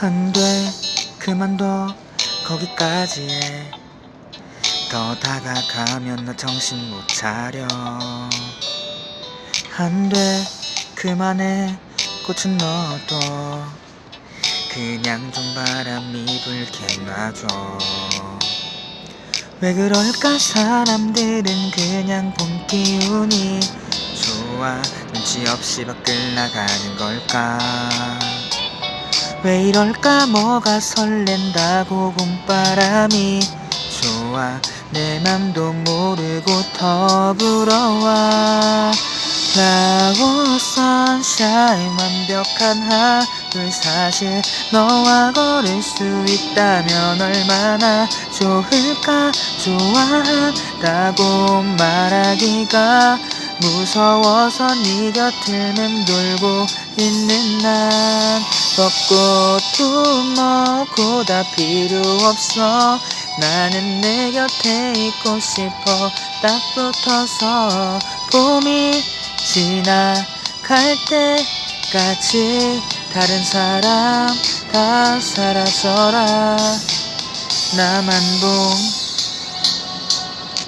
안돼 그만둬. 거기까지 해 더 다가가면 나 정신 못 차려. 안돼 그만해. 꽃은 너도. 그냥 좀 바람이 불게 놔줘. 왜 그럴까? 사람들은 그냥 봄 기운이 좋아. 눈치 없이 밖을 나가는 걸까 왜 이럴까? 뭐가 설렌다고 봄바람이. 좋아 내 맘도 모르고 더 부러워. Flower sunshine 완벽한 하늘 사실 너와 걸을 수 있다면 얼마나 좋을까? 좋아한다고 말하기가 무서워서 네 곁을 맴돌고 있는 난 벚꽃도 뭐고 다 필요 없어. 나는 내 곁에 있고 싶어. 딱 붙어서 봄이 지나갈 때까지 다른 사람 다 사라져라. 나만 봄